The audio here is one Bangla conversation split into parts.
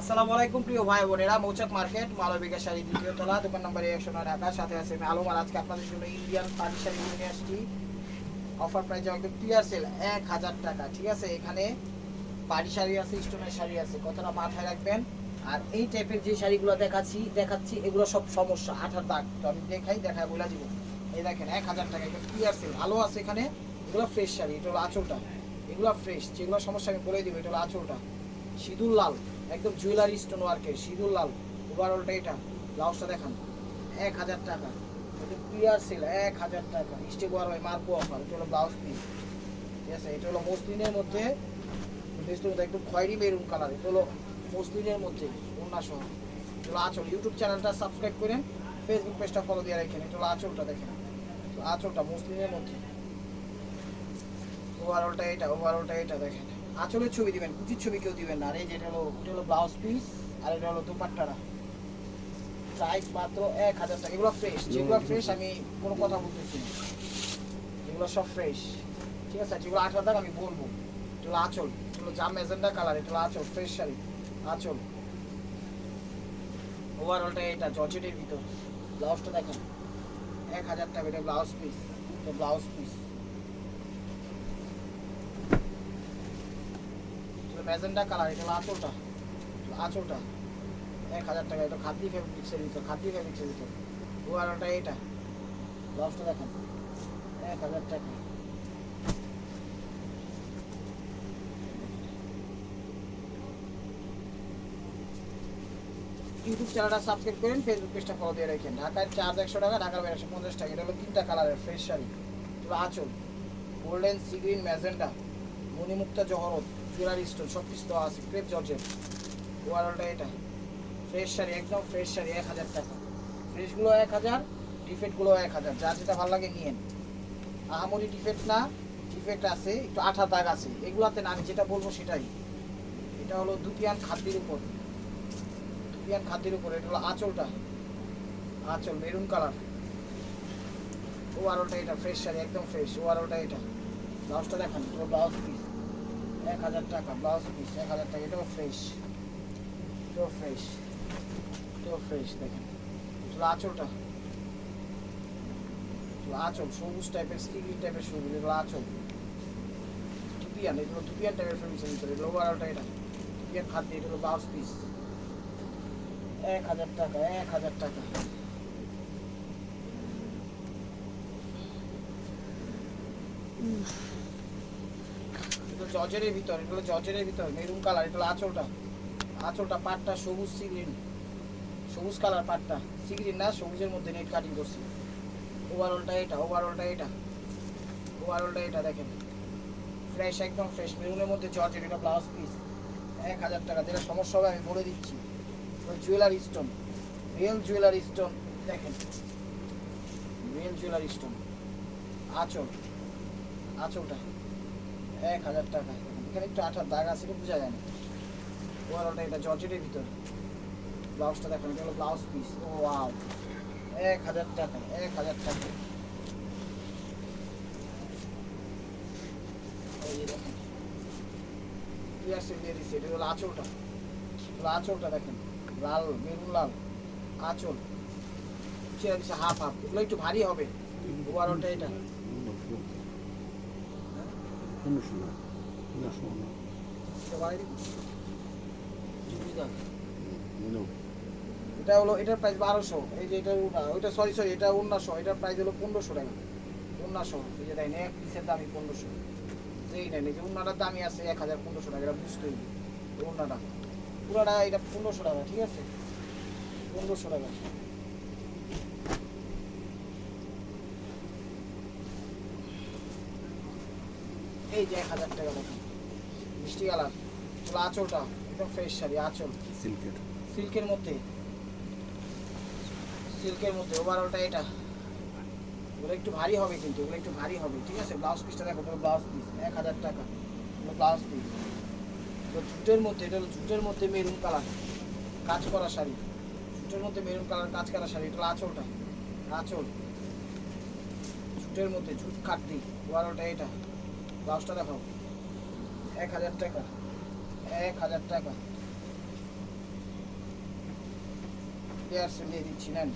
আসসালামু আলাইকুম প্রিয় ভাই বোনেরা, মৌচাক মার্কেট, মালবিকা শাড়ি দ্বিতীয় তলা, দোকান নম্বর একশো নয় ঢাকা, সাথে আছে আমি আলম। আর আজকে আপনাদের জন্য ইন্ডিয়ান পাটি শাড়ি নিয়ে আসছি। অফার প্রাইস একদম ক্লিয়ার সেল এক হাজার টাকা, ঠিক আছে? এখানে পাটি শাড়ি আছে, স্টোনের শাড়ি আছে কথাটা মাথায় রাখবেন? আর এই টাইপের যে শাড়িগুলো দেখাচ্ছি দেখাচ্ছি, এগুলো সব সমস্যা, আঠার দাগ, তো আমি দেখাই দেখায় বলে দিব। এই দেখেন, এক হাজার টাকা, একদম ক্লিয়ার সেল আলো আছে এখানে। এগুলো ফ্রেশ শাড়ি, এটা হলো আঁচলটা। এগুলো ফ্রেশ যেগুলো সমস্যা আমি বলে দিব, এটা হলো আঁচলটা। সিঁদুর লাল। একদম জুয়েলারি স্টোন ওয়ার্কের সিঁদুর লাল ওভারঅলটা এটা, ব্লাউজটা দেখান। এক হাজার টাকা। এটা ক্লিয়ার সেল এক হাজার টাকা। স্টেপ ওয়ার হয় মার্কো অফার এটা হলো ব্লাউজ পিস ঠিক আছে? এটা হলো মসলিনের মধ্যে একদম খয়েরি মেরুন কালার এটা হলো মসলিনের মধ্যে ওনা সহ। এটা আঁচল। ইউটিউব চ্যানেলটা সাবস্ক্রাইব করেন ফেসবুক পেজটা ফলো দিয়ে রাখেন। এটা হলো আঁচলটা দেখেন। আঁচলটা মসলিনের মধ্যে। ওভারঅলটা এটা ওভারঅলটা এটা দেখেন। আঁচলের ছবি দিবেন, কুচির ছবি কেউ দিবেন না। আর এই যেটা হলো, এটা হলো ব্লাউজ পিস আর এটা হলো দুপাট্টারা। প্রাইস মাত্র এক হাজার টাকা। এগুলো ফ্রেশ যেগুলো ফ্রেশ আমি কোনো কথা বলতেছি না। এগুলো সব ফ্রেশ ঠিক আছে? যেগুলো আট হাজার আমি বলব। এটা হলো আঁচল। এটা জাম মেজেন্ডা কালার, এটা হলো আঁচল ফ্রেশ শাড়ি। আঁচল। ওভারঅলটা এটা, জর্জেটের ভিতর। ব্লাউজটা দেখেন। এক হাজার টাকা, এটা ব্লাউজ পিস এটা ব্লাউজ পিস ম্যাজেন্ডা কালার, এটা আঁচলটা আঁচলটা। এক হাজার টাকা, এটা খাদ্যি ফেব্রিক্সের ভিতর খাদ্যি ফেব্রিক্সের ভিতর। ওয়ারটা এটা। ব্লাউজটা দেখেন, এক হাজার টাকা। ইউটিউব চ্যানেলটা সাবস্ক্রাইব করেন ফেসবুক পেজটা ফলো দিয়ে রাখেন। ঢাকায় চার্জ একশো টাকা, ঢাকার বাইরে একশো পঞ্চাশ টাকা। এটা হলো তিনটা কালারের ফ্রেশ শাড়ি। আঁচল। Golden sea green magenta. মণিমুক্তা জহরত। জুয়েলারি স্টোন সব কিছু দেওয়া আছে, ক্রেপ জর্জেট। ওয়ারলটা এটা ফ্রেশ শাড়ি, একদম ফ্রেশ শাড়ি, এক হাজার টাকা। ফ্রেশগুলো এক হাজার, ডিফেক্টগুলো এক হাজার। যার যেটা ভালো লাগে নিয়েন আহামরি ডিফেক্ট না, ডিফেক্ট আছে, একটু আঠা দাগ আছে। এগুলাতে না, আমি যেটা বলব সেটাই। এটা হলো দুপিয়ান খাদ্যের উপর। দুপিয়ান খাদ্যের উপর, এটা হলো আঁচলটা। আঁচল, মেরুন কালার। ওয়ারলটা এটা, ফ্রেশ শাড়ি, একদম ফ্রেশ। ওয়ারলটা এটা। ব্লাউজটা দেখান, পুরো ব্লাউজ পিস এক হাজার টাকা ব্লাউজ পিস এক হাজার টাকা, এটাও ফ্রেশ এটাও ফ্রেশ এটাও ফ্রেশ দেখেন। আঁচলটা। আঁচল, সবুজ টাইপের স্টিগিং টাইপের সবুজ, এগুলো আঁচল। টুপিয়ান, এগুলো টুপিয়ান টাইপের ফেব্রিক্সের ভিতরে, এগুলো ওভারঅলটা এটা। টুপিয়ান খাদ্য এটা ব্লাউজ পিস এক হাজার টাকা, এক হাজার টাকা। এটা জর্জের ভিতর, এগুলো জর্জের ভিতর, মেরুন কালার এটা হলো আঁচলটা। আঁচলটা পাটটা সবুজ সিগ্রিন সবুজ কালার পাটটা। সিগ্রিন না, সবুজের মধ্যে নেট কাটিং করছি। ওভারঅলটা এটা ওভারঅলটা এটা। ওভারঅলটা এটা দেখেন। ফ্রেশ একদম ফ্রেশ মেরুনের মধ্যে জর্জের এটা ব্লাউজ পিস এক হাজার টাকা, যেটা সমস্যা হবে, আমি বলে দিচ্ছি। Jewellery stone real jewellery stone দেখেন। রিয়েল জুয়েলারি স্টোন আঁচল, আঁচলটা। এক হাজার টাকা। এখানে একটু আঠার দাগ আছে বোঝা যায় না। ওভারঅলটা এটা জর্জেটের ভিতর। ব্লাউজটা দেখেন, এটা হলো ব্লাউজ পিস ও ওয়াও এক হাজার টাকা, এক হাজার টাকা। দিয়ে দিচ্ছি। এটা হলো আঁচলটা। আঁচলটা দেখেন, লাল, মেরুন লাল, আঁচল। ছেড়ে দিচ্ছে হাফ হাফ এগুলো একটু ভারী হবে। ওভারঅলটা এটা। এটা বাড়াই দিবি? বুঝলাম। এটা হলো এটার প্রাইস বারোশো। এই যে এটা ওইটা সরি সরি এটা উন্নাশো এটার প্রাইস হলো পনেরোশো টাকা। উন্নাশো এই যে দেয় এক পিসের দামই পনেরোশো। যেই নেন এই যে উন্নাটার দামই আছে এক হাজার পনেরোশো টাকা, এটা বুঝতে হবে। উন্নাটা পুরাটা এটা পনেরোশো টাকা, ঠিক আছে? পনেরোশো টাকা। এই যে এক হাজার টাকা দেখেন। মিষ্টি কালার এগুলো আঁচলটা একদম ফ্রেশ শাড়ি আঁচল। সিল্কের। মধ্যে। সিল্কের মধ্যে ওভারঅলটা এটা। এগুলো একটু ভারী হবে কিন্তু এগুলো একটু ভারী হবে ঠিক আছে? ব্লাউজ পিসটা দেখো পুরো ব্লাউজ পিস এক হাজার টাকা। ব্লাউজ পিস জুটের মধ্যে এটা হলো জুটের মধ্যে মেরুন কালার কাজ করা শাড়ি। জুটের মধ্যে মেরুন কালার কাজ করা শাড়ি এটা আঁচলটা। আঁচল। জুটের মধ্যে জুট কাটতি ওভারঅলটা এটা। ব্লাউজটা দেখো। এক হাজার টাকা। এক হাজার টাকা। সেল দিয়ে দিচ্ছি নেন।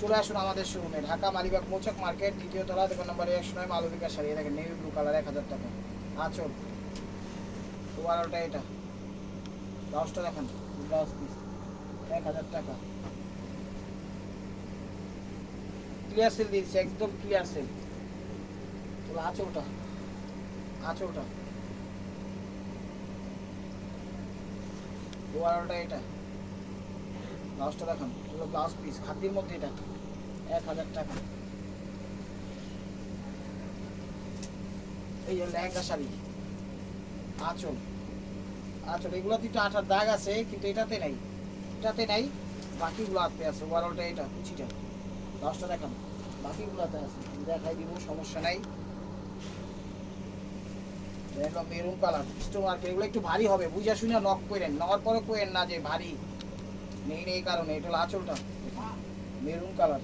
চলে আসুন আমাদের শোরুমে ঢাকা মালিবাগ মোচক মার্কেট, দ্বিতীয় তলা দোকান নম্বর একশো নয় মালবিকা শাড়ি। দেখেন নেভি ব্লু কালার এক হাজার টাকা। আচল। বারোটা এটা। ব্লাউজটা দেখেন। ব্লাউজ পিস এক হাজার টাকা। ক্লিয়ার সেল দিয়েছি, একদম ক্লিয়ার সেল তাহলে আঁচলটা। আঁচলটা বারোটা এটা। ব্লাউজটা দেখান। এগুলো ব্লাউজ পিস খাদ্যের মধ্যে এটা। এক হাজার টাকা। এই যে লেহেঙ্গা শাড়ি। আঁচল। আঁচল এগুলোতে একটু আঠার দাগ আছে, কিন্তু এটাতে নাই। এটাতে নাই, বাকিগুলো হাতে আছে। ওভারঅলটা এটা, কুচিটা। ব্লাউজটা দেখান। বাকিগুলোতে আছে। দেখাই দিব, সমস্যা নাই। এগুলো মেরুন কালার স্টোন মার্কেট এগুলো একটু ভারী হবে, বুঝা শুনে নক করেন নেওয়ার পরে করেন না যে ভারী। নেই নেই কারণে, এটা আঁচলটা। মেরুন কালার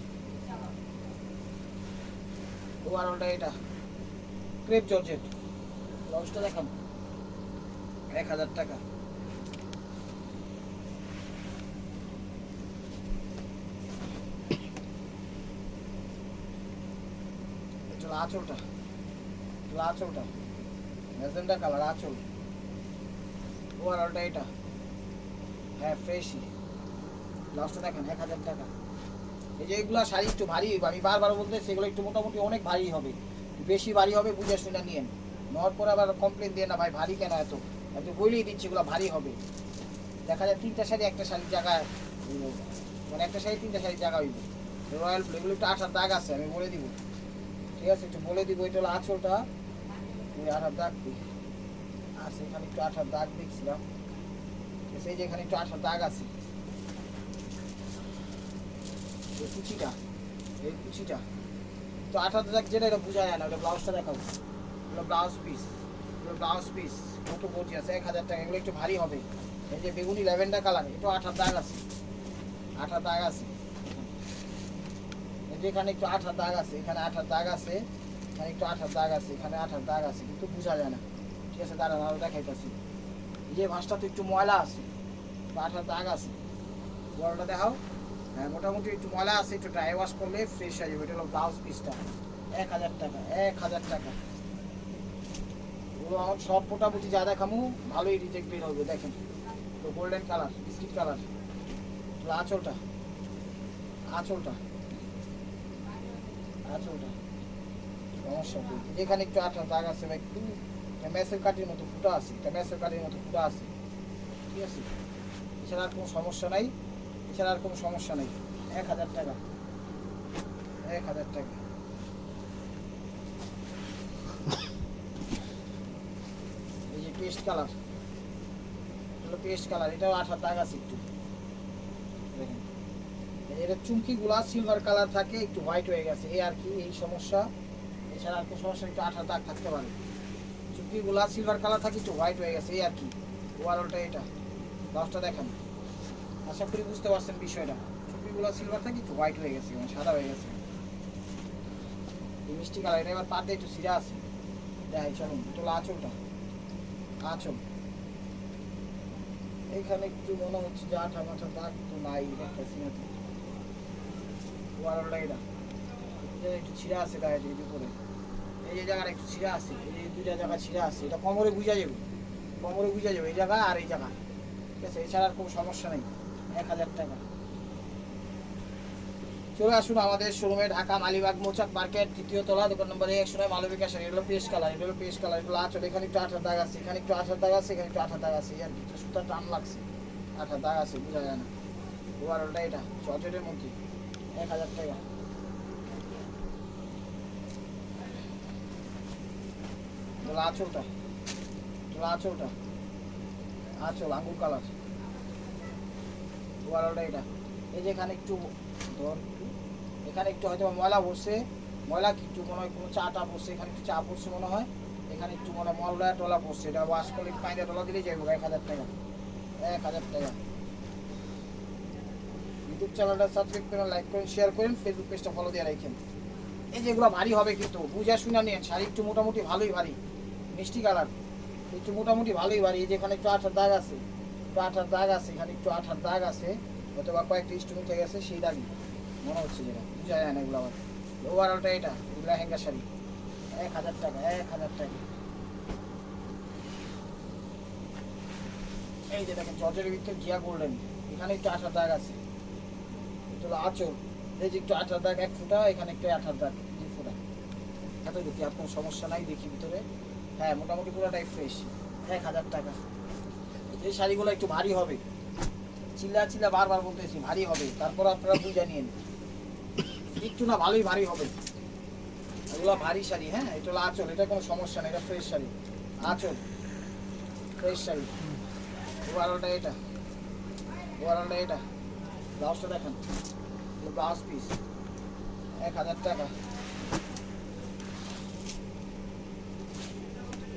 ওভারঅলটা এটা। ক্রেপ জর্জেট ব্লাউজটা দেখান। এক হাজার টাকা। আঁচলটা। আঁচলটা। ম্যাজেন্ডা কালার আঁচল ওভারঅলটা এটা। হ্যাঁ ফ্রেশই ব্লাউজটা দেখেন, এক হাজার টাকা। এই যে এগুলো শাড়ি একটু ভারী আমি বারবার বলতে, সেগুলো একটু মোটামুটি অনেক ভারী হবে। বেশি ভারী হবে বুঝে শুনে নিয়েন। নেওয়ার পরে আবার কমপ্লেন দিয়ে না, ভাই, ভারী কেন এত? এত বলেই দিচ্ছি, এগুলো ভারী হবে। দেখা যায় তিনটা শাড়ি, একটা শাড়ির জায়গায় মানে একটা শাড়ি, তিনটা শাড়ির জায়গা হইবে। রয়্যাল এগুলো একটু আঠার দাগ আছে, আমি বলে দিব। ঠিক আছে, একটু বলে দিব, এটা হলো আঁচলটা। ওই আঠার দাগ দিই আছে এখানে একটু আঠার দাগ দেখছিলাম। ঠিক আছে, এই যে এখানে একটু আঠার দাগ আছে এই কুচিটা এই কুচিটা। তো আঠার দাগ যেটা এটা বোঝা যায় না ওটা ব্লাউজটা দেখাবো এগুলো ব্লাউজ পিস এগুলো ব্লাউজ পিস কত বলছি আছে এক হাজার টাকা এগুলো একটু ভারী হবে। এই যে বেগুনি ল্যাভেন্ডার কালার একটু আঠার দাগ আছে। আঠার দাগ আছে। এই যে এখানে একটু আঠার দাগ আছে এখানে আঠার দাগ আছে। এখানে একটু আঠার দাগ আছে, এখানে আঠার দাগ আছে, কিন্তু বোঝা যায় না। ঠিক আছে দাঁড়ান আরও দেখাইতেছি। যে ভাঁজটা তো একটু ময়লা আছে আঠার দাগ আছে। বড়টা দেখাও। হ্যাঁ মোটামুটি একটু ময়লা আছে, একটু ড্রাই ওয়াশ করলে ফ্রেশ হয়ে যাবে। এটা হলো ব্লাউজ পিসটা এক হাজার টাকা, এক হাজার টাকা। ওগুলো আমার সব মোটামুটি যা দেখামু, ভালোই রিজেক্ট বের হবে, দেখেন। তো গোল্ডেন কালার বিস্কিট কালার আঁচলটা আঁচলটা আঁচলটা। সমস্যা নেই যেখানে একটু আঠা দাগ আছে বা একটু ম্যাসের কাটির মতো ফুটা আছে এটা ম্যাসের কাটির মতো ফুটা আছে। ঠিক আছে? এছাড়া আর কোনো সমস্যা নাই। এছাড়া আর কোনো সমস্যা নেই। এক হাজার টাকা। এক হাজার টাকা। এই যে পেস্ট কালার। হলো পেস্ট কালার। এটাও আঠার দাগ আছে একটু। দেখেন। এটা চুমকিগুলা সিলভার কালার থাকে, একটু হোয়াইট হয়ে গেছে। এই আর কি, এই সমস্যা। এছাড়া আর কোনো সমস্যা একটু আঠার দাগ থাকতে পারে। চুমকিগুলা সিলভার কালার থাকে একটু হোয়াইট হয়ে গেছে, এই আর কি। ওভারঅলটা এটা। দশটা দেখেন। আশা করি বুঝতে পারছেন বিষয়টা। চুমকিগুলা সিলভার থাকে একটু হোয়াইট হয়ে গেছে মানে সাদা হয়ে গেছে। মিষ্টি কালার এটা এবার পাত একটু সিরা আছে। দেখাই, চলুন তোলা আঁচলটা। আঁচল। এইখানে একটু মনে হচ্ছে যে আঠা মাঠা দাগ তো নাই, দেখতেছি না। ওয়ারলটা এটা। একটু ছিঁড়া আছে গায়ে ভিতরে এই যে জায়গাটা একটু ছিঁড়া আছে, এই দুইটা জায়গা ছিঁড়া আছে, এটা কোমরে বুঝা যাবে, কোমরে বুঝা যাবে, এই জায়গা আর এই জায়গা। ঠিক আছে, এছাড়া আর কোনো সমস্যা নেই, এক হাজার টাকা। চলে আসুন আমাদের শোরুমে ঢাকা মালিবাগ মোচাক মার্কেট, তৃতীয় তলা, দোকান নম্বর একশো নয় মালবিকা শাড়ি এগুলো পেস্ট কালার, এগুলো পেস্ট কালার, এগুলো আচল এখানে একটু আঠার দাগ আছে, এখানে একটু আঠার দাগ আছে, এখানে একটু আঠার দাগ আছে আর কি, এটা সুতার টান লাগছে, আঠার দাগ আছে, বোঝা যায় না। ওভারঅলটা এটা চটের মধ্যে, এক হাজার টাকা। এগুলো আঁচলটা। এগুলো আঁচলটা। আঁচল, আঙ্গুর কালার ওভারঅলটা এটা। এই যে এখানে একটু ধর এখানে একটু হয়তো ময়লা বসছে ময়লা কি একটু মনে হয় কোনো চাটা বসছে এখানে একটু চা বসছে মনে হয়। এখানে একটু মনে হয় ময়লা টলা বসছে এটা ওয়াশ করলে পানিটা টলা দিলেই যাইব, এক হাজার টাকা। এক হাজার টাকা। ইউটিউব চ্যানেলটা সাবস্ক্রাইব করেন লাইক করেন শেয়ার করেন ফেসবুক পেজটা ফলো দিয়ে রাখেন। এই যেগুলো ভারী হবে কিন্তু বুঝা শুনে নিন শাড়ি একটু মোটামুটি ভালোই ভারী। মিষ্টি কালার। একটু মোটামুটি ভালোই বাড়ি। এই যে এখানে একটু আঠার দাগ আছে। একটু আঠার দাগ আছে, এখানে একটু আঠার দাগ আছে। অথবা কয়েকটা স্টোন উঠে গেছে, সেই দাগই। মনে হচ্ছে যেটা বুঝা যায় না এগুলো আবার। ওভারঅলটা এটা লেহেঙ্গা শাড়ি। এক হাজার টাকা, এক হাজার টাকা। এই যে দেখেন জর্জের ভিতরে গিয়া গোল্ডেন এখানে একটু আঠার দাগ আছে। এটা হলো এই যে একটু আঠার দাগ, এক ফুটা, এখানে একটু আঠার দাগ, দুই ফুটা। এত দেখি আর কোনো সমস্যা নাই দেখি ভিতরে। হ্যাঁ মোটামুটি পুরোটাই ফ্রেশ এক হাজার টাকা। এই শাড়িগুলো একটু ভারী হবে। চিল্লা চিল্লা বারবার বলতেছি, ভারী হবে। তারপর আপনারা বুঝে নিন। একটু না ভালোই ভারী হবে। এগুলো ভারী শাড়ি হ্যাঁ এটা হলো আঁচল। এটা কোনো সমস্যা নেই, এটা ফ্রেশ শাড়ি। আঁচল। ফ্রেশ শাড়ি। ওভারঅলটা এটা। ওভারঅলটা এটা। ব্লাউজটা দেখেন। ব্লাউজ পিস এক হাজার টাকা এই।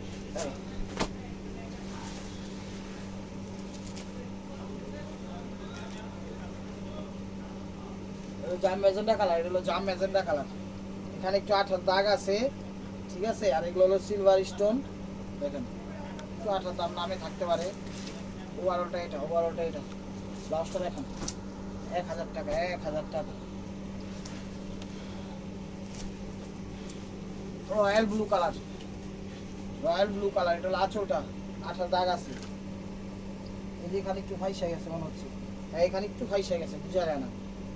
এটা জাম ম্যাজেন্ডা কালার, এটা হলো জাম ম্যাজেন্ডা কালার। এখানে একটু আঠার দাগ আছে, ঠিক আছে? আর এগুলো হলো সিলভার স্টোন দেখেন, একটু আঠার দাম নামে থাকতে পারে। ওভারঅলটা এটা ওভারঅলটা এটা। ব্লাউজটা দেখেন, এক হাজার টাকা, এক হাজার টাকা। Royal blue colour royal blue colour, এটা হলো আঁচলটা আঠার দাগ আছে। এই যে এখানে একটু ফাইসা গেছে মনে হচ্ছে। হ্যাঁ এখানে একটু ফাইসা গেছে বুঝা যায় না।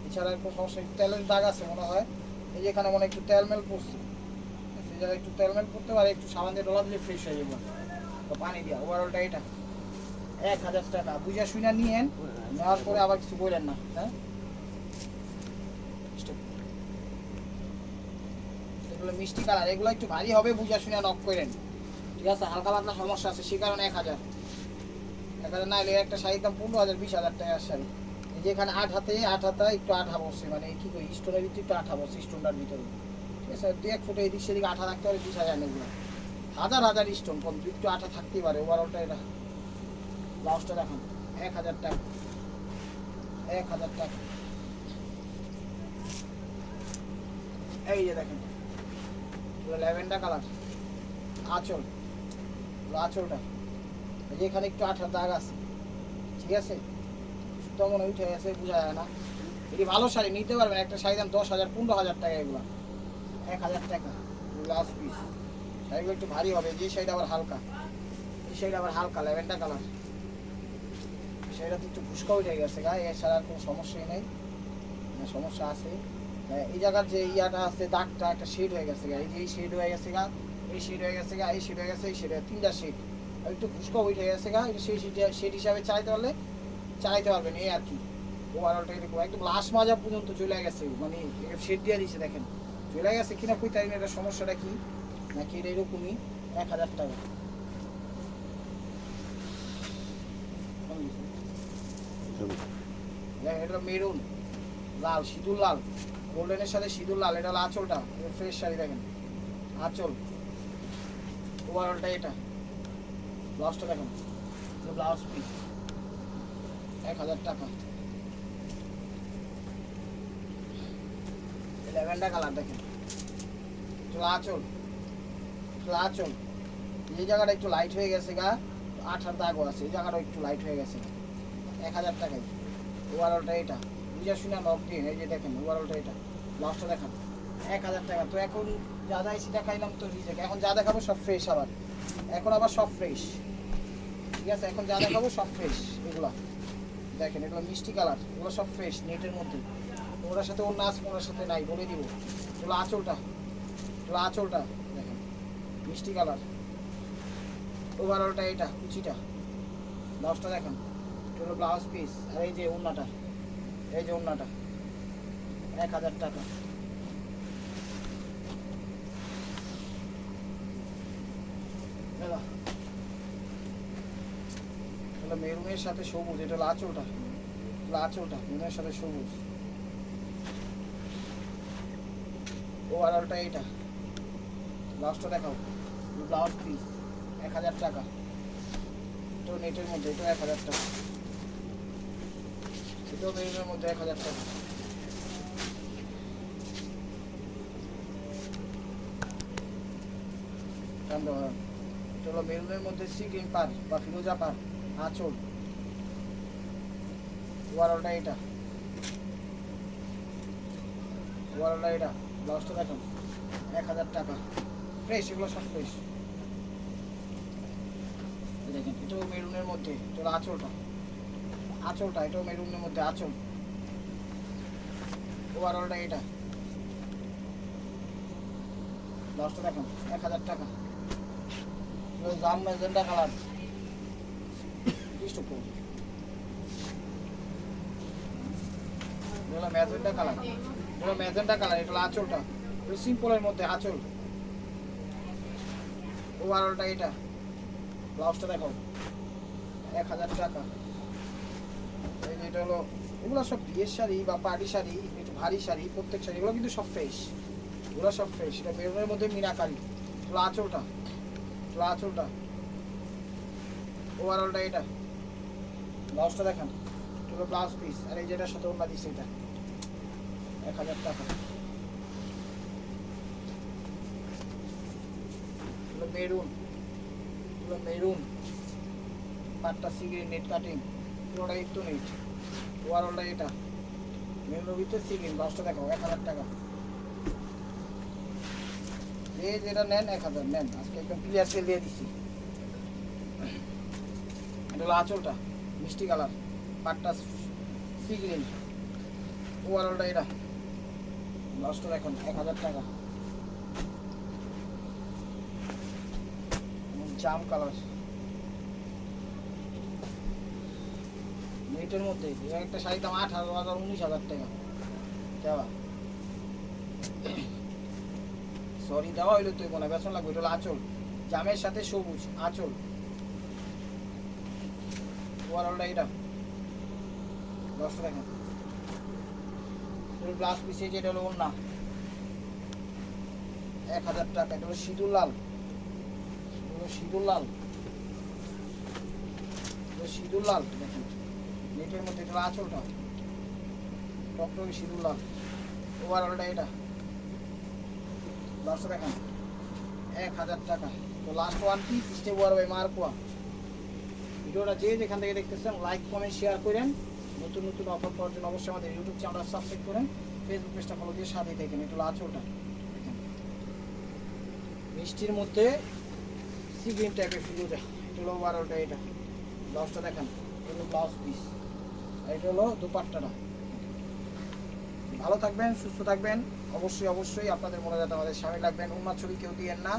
এছাড়া কোনো সমস্যা। তেলের দাগ আছে মনে হয়। এই যে এখানে মনে একটু তেলমেল পড়ছে। সেই জায়গায় একটু তেলমেল পড়তে পারে, একটু সাবান দিয়ে ডলা দিলে ফ্রেশ হয়ে যাবে। তো পানি দিয়া ওভারঅলটা এটা। এক হাজার টাকা, বুঝা শুনা নিয়েন, নেওয়ার পরে আবার কিছু বললেন না হ্যাঁ. এগুলো মিষ্টি কালার, এগুলো একটু ভারী হবে, বুঝা শুনে নক করেন। ঠিক আছে, হালকা পাতলা সমস্যা আছে, সে কারণে এক হাজার। এক হাজার না এলে একটা শাড়ির দাম পনেরো হাজার, বিশ হাজার টাকা শাড়ি এই যে এখানে আট হাতে, আট হাতা, একটু আঠা বসছে মানে কি করি স্টোনের ভিতরে একটু আঠা বসছে স্টোনটার ভিতরে। ঠিক আছে, দু এক ফুটে এদিক সেদিকে আঠা থাকতে পারে, বিশ হাজার নেগুলো হাজার হাজার স্টোন পর্যন্ত একটু আঠা থাকতেই পারে ওভারঅলটা এটা। ব্লাউজটা দেখুন, এক হাজার টাকা। এক হাজার টাকা। এই যে দেখেন ল্যাভেন্ডার কালার। আঁচল। আঁচলটা এই যে এখানে একটু আঠার দাগ আছে ঠিক আছে? সুতো মনে উঠে গেছে বোঝা যায় না। এটি ভালো শাড়ি নিতে পারবেন একটা শাড়ি দাম দশ হাজার পনেরো হাজার টাকা এগুলো। এক হাজার টাকা লাস্ট পিস শাড়িগুলো একটু ভারী হবে যে শাড়িটা আবার হালকা। এই শাড়িটা আবার হালকা ল্যাভেন্ডার কালার শাড়িটা তো একটু ফুসকা উঠে গেছে গা এর ছাড়া আর কোনো সমস্যাই নেই। সমস্যা আছে। হ্যাঁ, এই জায়গার যে ইয়াটা আছে দাগটা একটা শেড হয়ে গেছে গা। এই যে শেড হয়ে গেছে গা এই শেড হয়ে গেছে গা এই শেড হয়ে গেছে এই শেড তিনটা শেড একটু ফুসকা উঠে গেছে গা সেই শেড হিসাবে চালাইতে পারলে চালাইতে পারবেন এই আর কি। ওভারঅলটা এরকম একদম লাস্ট মাজা পর্যন্ত চলে গেছে মানে শেড দিয়ে দিছে দেখেন। চলে গেছে কিনা কই তাই এটা সমস্যাটা কি? নাকি এটা এরকমই? এক হাজার টাকা। দেখ, এটা মেরুন। লাল সিঁদুর লাল। গোল্ডেনের সাথে সিঁদুর লাল এটা হলো আঁচলটা ফ্রেশ শাড়ি দেখেন। আঁচল। ওভারঅলটা এটা। ব্লাউজটা দেখেন ব্লাউজ পিস এক হাজার টাকা। ল্যাভেন্ডার কালার দেখেন। এটা আঁচল। এই জায়গাটা একটু লাইট হয়ে গেছে গা। আঠার দাগও আছে। এই জায়গাটা একটু লাইট হয়ে গেছে। এক হাজার টাকায়। ওভারঅলটা এটা। বুঝা শুনে নক দিন। এই যে দেখেন ওভারঅলটা এটা। ব্লাউজটা দেখান। এক হাজার টাকা। তো এখন যা যাই সেটা খাইলাম তো রিজেক্ট এখন যা দেখাবো সব ফ্রেশ আবার। এখন আবার সব ফ্রেশ ঠিক আছে? এখন যা দেখাবো সব ফ্রেশ এগুলো। দেখেন, এগুলো মিষ্টি কালার, এগুলো সব ফ্রেশ নেটের মধ্যে। ওটার সাথে ওর নাচ ওনার সাথে নাই, বলে দিব। এগুলো আঁচলটা এগুলো আঁচলটা, দেখেন, মিষ্টি কালার। ওভারঅলটা এটা, কুচিটা। ব্লাউজটা দেখেন, এটা হলো ব্লাউজ পিস আর এই যে ওড়নাটা, এই যে ওড়নাটা, এক হাজার টাকা। এটা মেরুনের সাথে সবুজ, এটা এটা আঁচলটা মেরুনের সাথে সবুজ। ওভারঅলটা এইটা। ব্লাউজটা দেখাও। ব্লাউজ পিস এক হাজার টাকা। এটাও নেটের মধ্যে, এটাও এক হাজার টাকা। এটাও মেরুনের মধ্যে এক হাজার টাকা। এটা মেরুনের মধ্যে সি গ্রিন পার বা ফিরোজা পার আঁচল ওভারঅলটা এটা। ওভারঅলটা এটা। ব্লাউজটা দেখুন, এক হাজার টাকা। ফ্রেশ এগুলো সব ফ্রেশ দেখেন, এটাও মেরুনের মধ্যে হলো আঁচলটা। আঁচলটা, এটাও মেরুনের মধ্যে, আঁচল। ওভারঅলটা এটা। ব্লাউজটা দেখুন, এক হাজার টাকা। জাম মেজেন্টা কালার। এগুলো ম্যাজেন্টা কালার। এগুলো ম্যাজেন্টা কালার, এগুলো আঁচলটা। মধ্যে আঁচল। ওভারঅলটা এটা। ব্লাউজটা দেখো। এক হাজার টাকা। এই যে হলো, এগুলো সব শাড়ি বা পার্টি শাড়ি, একটু ভারী শাড়ি, প্রত্যেক শাড়ি, এগুলো কিন্তু সব ফ্রেশ এগুলো সব ফ্রেশ এটা মেরুনের মধ্যে মিনাকারি এগুলো আঁচলটা। আঁচলটা। ওভারঅলটা এটা। ব্লাউজটা দেখান। এগুলো ব্লাউজ পিস আর এই যেটার সাথে ওনা দিচ্ছে এটা। এক হাজার টাকা। মেরুন এগুলো মেরুন পাটটা সিগ্রিন নেট কাটিং পুরোটা একটু নেট ওভারঅলটা এটা। মেরুনের ভিতরে সিগ্রিন ব্লাউজটা দেখো এক হাজার টাকা। যে যেটা নেন, এক হাজার, নেন। আজকে একদম ক্লিয়ার সেল দিয়ে দিচ্ছি। এটা হলো আঁচলটা। মিষ্টি কালার, পাটটা সি ওভারঅলটা এটা। লাস্টটা এখন এক হাজার টাকা। জাম কালার। নেটের মধ্যে একটা শাড়ির দাম আট হাজার, উনিশ হাজার টাকা। দেওয়া। সরি দেওয়া হইল তুই মনে বেসন লাগবে, এটা আঁচল। জামের সাথে সবুজ, আঁচল। পিসে যেটা হলো এক হাজার টাকা। সিঁদুর লাল। সিঁদুর লাল। সিঁদুর লাল নেটের মধ্যে এটা আঁচলটা। টকটকে সিঁদুর লাল। ওভারঅলটা এটা। এক হাজার টাকা। তো লাস্ট ওয়ান পিস স্টেপ ওয়ার বাই মার্কোয়া ভিডিওটা যে যেখান থেকে দেখতেছেন লাইক কমেন্ট শেয়ার করেন। নতুন নতুন অফার পাওয়ার জন্য অবশ্যই আমাদের ইউটিউব চ্যানেলটা সাবস্ক্রাইব করেন। ফেসবুক পেজটা ফলো দিয়ে সাথেই দেখেন। আঁচলটা। দেখেন। মিষ্টির মধ্যে সি টাইপের ফিরোজা এটা হলো বারোটা এটা। ব্লাউজটা দেখেন। এটা হলো ব্লাউজ পিস এটা হলো দুপাট্টাটা। ভালো থাকবেন, সুস্থ থাকবেন। অবশ্যই অবশ্যই আপনাদের মনে যাতে আমাদের স্বামী লাগবেন উন্মার ছবি কেউ দিয়েন না।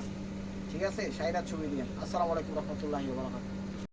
ঠিক আছে? শাহিরার ছবি দিয়েন। আসসালামু আলাইকুম রহমতুল্লাহি বারাকাতুহু।